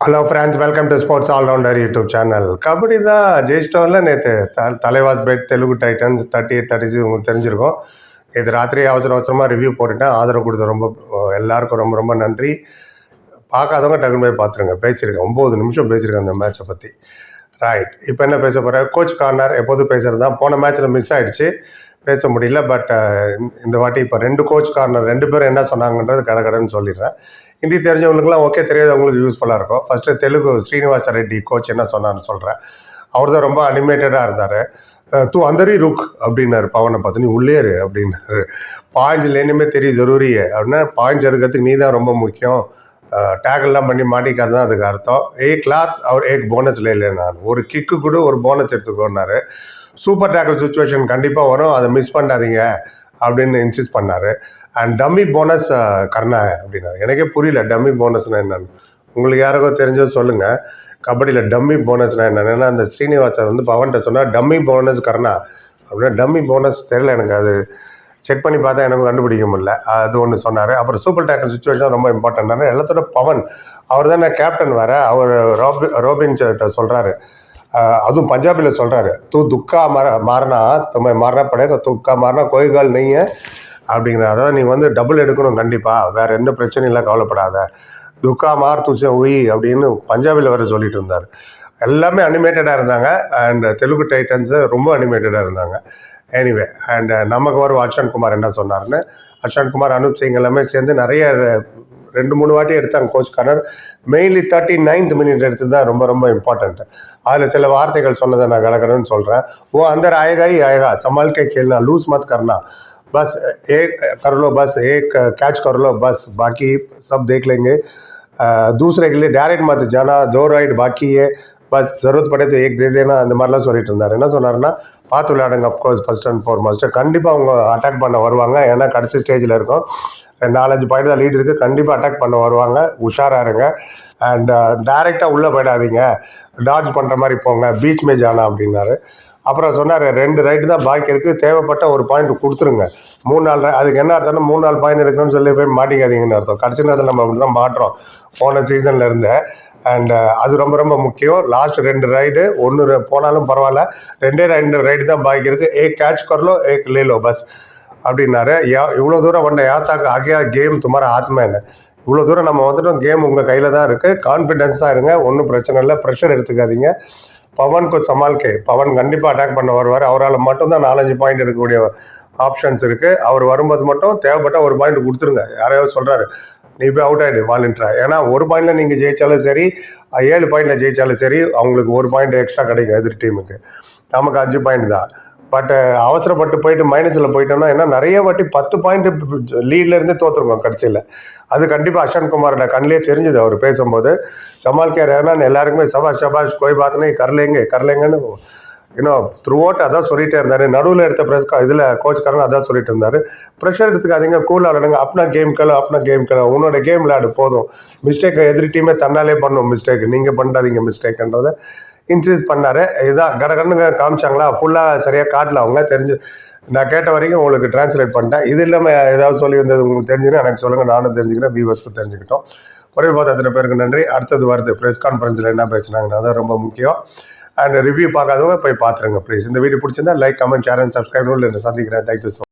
Hello friends welcome to sports allrounder YouTube channel kabaddi தான் ஜெயிச்சிட்டோம்ல நேற்று the Thalaivas bed Telugu Titans thirty eight thirty six உங்களுக்கு தெரிஞ்சிருக்கும். இது ராத்திரி அவசர அவசரமாக ரிவ்யூ போட்டுட்டேன். ஆதரவு கொடுத்த ரொம்ப எல்லாருக்கும் ரொம்ப ரொம்ப நன்றி. பார்க்காதவங்க டக்குனு போய் பார்த்துருங்க. பேசியிருக்கேன். ஒம்பது நிமிஷம் பேசியிருக்கேன் அந்த மேட்சை பற்றி ரைட் இப்போ என்ன பேச போகிறேன் கோச் கார்னர் எப்போதும் பேசுகிறது தான். போன மேட்ச்சில் மிஸ் ஆகிடுச்சு பேச முடியல பட் uh, இந்த வாட்டி இப்போ ரெண்டு கோச் கார்னர் ரெண்டு பேரும் என்ன சொன்னாங்கன்றது கடகடன்னு சொல்லிடுறேன். ஹிந்தி தெரிஞ்சவங்களுக்குலாம் ஓகே தெரியாதவங்களுக்கு யூஸ்ஃபுல்லாக இருக்கும். ஃபஸ்ட்டு தெலுங்கு ஸ்ரீனிவாச ரெட்டி கோச் என்ன சொன்னார்னு சொல்கிறேன் அவர் தான் ரொம்ப அனிமேட்டடாக இருந்தார். தூ அந்தரி ருக் அப்படின்னாரு பவனை பார்த்து. நீ உள்ளே இரு அப்படின்னாரு. பாயிண்ட்ஸ் லேனுமே தெரியும் ஜரூரியே அப்படின்னா பாஞ்சு எடுக்கிறதுக்கு நீ தான் ரொம்ப முக்கியம். டேக்கெல்லாம் பண்ணி மாட்டிக்காது தான் அதுக்கு அர்த்தம். ஏ கிளாத் அவர் ஏக் போனஸ் இல்லை நான். ஒரு கிக்கு கூட ஒரு போனஸ் எடுத்துக்கோன்னாரு. சூப்பர் டேக்கல் சுச்சுவேஷன் கண்டிப்பாக வரும். அதை மிஸ் பண்ணாதீங்க அப்படின்னு இன்சிஸ்ட் பண்ணார். அண்ட் டம்மி போனஸ் கர்ணா அப்படின்னாரு. எனக்கே புரியல டம்மி போனஸ்னால் என்னன்னு. உங்களுக்கு யாருக்கோ தெரிஞ்சது சொல்லுங்கள் கபடியில் டம்மி போனஸ்னால் என்னென்னா. ஏன்னா அந்த ஸ்ரீனிவாசன் வந்து பவன்கிட்ட சொன்னால் டம்மி போனஸ் கர்ணா. அப்படின்னா டம்மி போனஸ் தெரியல எனக்கு. அது செக் பண்ணி பார்த்தா எனக்கு கண்டுபிடிக்க முடியல. அது ஒன்று சொன்னார். அப்புறம் சூப்பர் டேக்கன் சுச்சுவேஷன் ரொம்ப இம்பார்ட்டன்டான எல்லாத்தோட பவன். அவர் தான் கேப்டன் வேறு. அவர் ரோபி ரோபின் சொல்கிறாரு அதுவும் பஞ்சாபில் சொல்கிறாரு தூ துக்கா மாற மாறினா தும்மை மாறினா படையா துக்கா மாறினா கோயில்கள் நெய்ய அப்படிங்கிற அதாவது நீ வந்து டபுள் எடுக்கணும் கண்டிப்பாக வேறு எந்த பிரச்சனையும் இல்லை கவலைப்படாத. துக்கா மார் துச உய் அப்படின்னு பஞ்சாபில் வேறு சொல்லிட்டு இருந்தார். எல்லாமே அனிமேட்டடாக இருந்தாங்க அண்ட் தெலுங்கு டைட்டன்ஸு ரொம்ப அனிமேட்டடாக இருந்தாங்க எனிவே அண்ட் நமக்கு வரும் அர்ஷன் குமார் என்ன சொன்னார்னு அர்ஷன் குமார் அனுப் சிங் எல்லாமே சேர்ந்து நிறைய ரெண்டு மூணு வாட்டி எடுத்தாங்க coach corner mainly thirty ninth minute எடுத்து தான் ரொம்ப ரொம்ப இம்பார்ட்டண்ட் அதில் சில வார்த்தைகள் சொன்னதை நான் கடக்கணும்னு சொல்கிறேன் ஓ அந்த ஆயகா ही आएगा संभाल के खेलना लूज मत करना बस एक कर लो बस एक कैच कर लो बस बाकी सब देख लेंगे दूसरे के लिए डायरेक्ट मत जाना दो राइड बाकी है பஸ் சருத் படத்து ஏக் தேதேனா அந்த மாதிரிலாம் சொல்லிட்டு இருந்தார். என்ன சொன்னார்னா பார்த்து விளையாடுங்க of course first and four master கண்டிப்பாக அவங்க அட்டாக் பண்ண வருவாங்க. ஏன்னா கடைசி ஸ்டேஜில் இருக்கும். நாலஞ்சு பாயிண்ட் தான் லீட் இருக்குது கண்டிப்பாக அட்டாக் பண்ண வருவாங்க. உஷாராக இருங்க. அண்ட் டேரெக்டாக உள்ளே போயிடாதீங்க. டாட்ஜ் பண்ணுற மாதிரி போங்க. பீச் மேஜ் ஆனா அப்படின்னாரு. அப்புறம் சொன்னார் ரெண்டு ரைட்டு தான் பாக்கி இருக்குது தேவைப்பட்ட ஒரு பாயிண்ட் கொடுத்துருங்க. மூணு நாள் அதுக்கு என்ன அர்த்தம்னா மூணு நாள் பாயிண்ட் இருக்குன்னு சொல்லி போய் மாட்டிக்காதீங்கன்னு அர்த்தம். கடைசி நேரத்தில் நம்ம அப்படி தான் மாட்டுறோம். போன சீசனில் இருந்து. அண்ட் அது ரொம்ப ரொம்ப முக்கியம். லாஸ்ட் ரெண்டு ரைடு ஒன்று போனாலும் பரவாயில்ல. ரெண்டே ரெண்டு ரைடு தான் பாக்கி இருக்குது ஏ கேட்ச் கரலோ ஏக் லேலோ பஸ் அப்படின்னாரு. யா இவ்வளோ தூரம் வந்த யாத்தாக்கு ஆகியா கேம் துமார ஆத்மா என்ன? இவ்வளோ தூரம் நம்ம வந்துட்டோம் கேம் உங்கள் கையில் தான் இருக்குது கான்ஃபிடென்ஸாக இருங்க ஒன்றும் பிரச்சனை இல்லை ப்ரெஷர் எடுத்துக்காதீங்க. பவனுக்கு சமால்கே பவன் கண்டிப்பாக அட்டாக் பண்ண வருவார். அவரால் மட்டும்தான் நாலஞ்சு பாயிண்ட் எடுக்கக்கூடிய ஆப்ஷன்ஸ் இருக்குது அவர் வரும்போது மட்டும் தேவைப்பட்ட ஒரு பாயிண்ட் கொடுத்துருங்க. யாரையாவது சொல்கிறாரு நீ போய் அவுட் ஆகிடு வாலின்ட்ரா ஏன்னா ஒரு பாயிண்டில் நீங்கள் ஜெயித்தாலும் சரி ஏழு பாயிண்டில் ஜெயித்தாலும் சரி அவங்களுக்கு ஒரு பாயிண்ட் எக்ஸ்ட்ரா கிடைக்கும் எதிர் டீமுக்கு நமக்கு அஞ்சு பாயிண்ட் தான். பட் அவசரப்பட்டு போயிட்டு மைனஸில் போயிட்டோம்னா ஏன்னா நிறைய வாட்டி பத்து பாயிண்ட் லீட்லேருந்தே தோற்றுருக்கோம் கடைசியில். அது கண்டிப்பாக அஷான் குமாரோட கண்ணிலே தெரிஞ்சது அவர் பேசும்போது. சமால் கேர் ஏன்னா எல்லாருக்குமே சபாஷ் சபாஷ் கோய் பாத்தனே கரலேங்க கரலேங்கன்னு இன்னும் த்ரூ அவுட் அதான் சொல்லிகிட்டே இருந்தார். நடுவில் எடுத்த ப்ரெஸ் இதில் கோச்காரன் அதான் சொல்லிட்டு இருந்தார். ப்ரெஷர் எடுத்துக்காதீங்க கூலாக விளையாடுங்க அப்னா கேம் கல அப்னா கேம் கல உன்னோட கேம் விளையாடு போதும். மிஸ்டேக் எதிரி டீமே தன்னாலே பண்ணும் மிஸ்டேக் நீங்கள் பண்ணாதீங்க மிஸ்டேக்ன்றதை இன்சிஸ் பண்ணார். இதான் கடகடனுங்க காமிச்சாங்களா? ஃபுல்லாக சரியாக காட்டல அவங்க. தெரிஞ்சு நான் கேட்ட வரைக்கும் உங்களுக்கு டிரான்ஸ்லேட் பண்ணிட்டேன். இது இல்லாமல் ஏதாவது சொல்லியிருந்தது உங்களுக்கு தெரிஞ்சுன்னா எனக்கு சொல்லுங்கள் நானும் தெரிஞ்சுக்கிறேன் வியூவர்ஸ்க்கு தெரிஞ்சுக்கிட்டோம். குறைவு பார்த்து அத்தனை பேருக்கு நன்றி. அடுத்தது வருது. ப்ரெஸ் கான்ஃபரன்ஸில் என்ன பேசுனாங்கன்னு. அதான் ரொம்ப முக்கியம். அண்ட் ரிவ்யூ பார்க்காதவங்க போய் பார்த்துருங்க ப்ளீஸ் இந்த வீடியோ பிடிச்சிருந்தா like comment share and subscribe சந்திக்கிறேன். Thank you so